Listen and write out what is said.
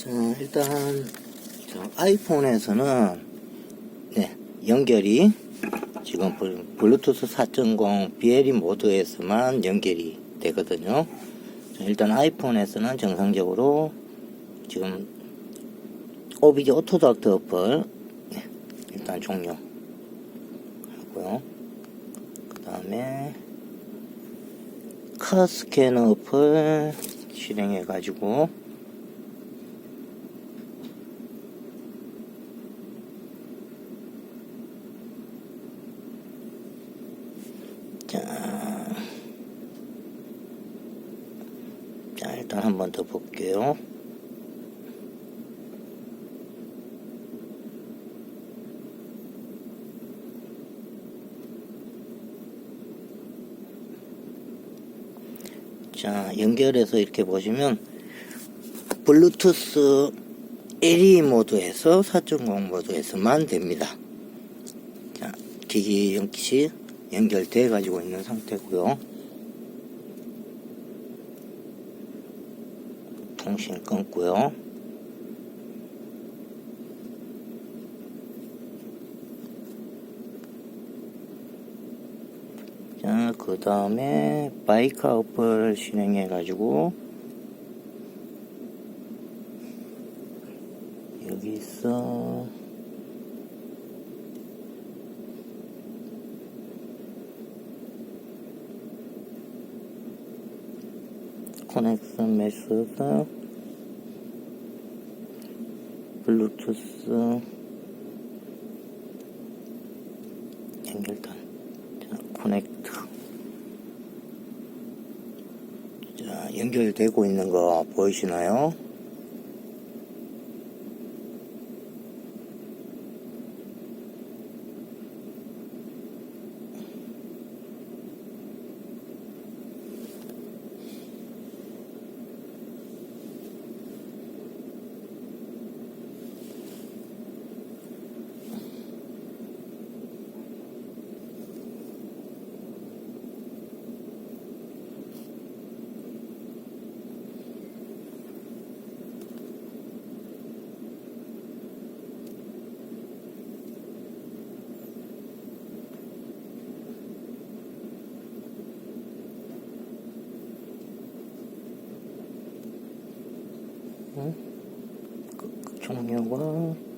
자, 일단, 자, 아이폰에서는, 네, 연결이, 지금 블- 블루투스 4.0 BLE 모드에서만 연결이 되거든요. 자, 일단 아이폰에서는 정상적으로, 지금, 오비지 오토닥트 어플, 네, 일단 종료. 하고요. 그 다음에, 카 스캐너 어플 실행해가지고, 자, 자, 일단 한 번 더 볼게요. 자, 연결해서 이렇게 보시면, 블루투스 LE 모드에서 4.0 모드에서만 됩니다. 자, 기기 역시 연결돼 가지고 있는 상태고요. 통신 끊고요. 자, 그 다음에 바이크 어플 실행해 가지고 여기 있어. 커넥션 메소드 블루투스 연결단 자, 커넥트 자 연결되고 있는 거 보이시나요? 그, 그 종료가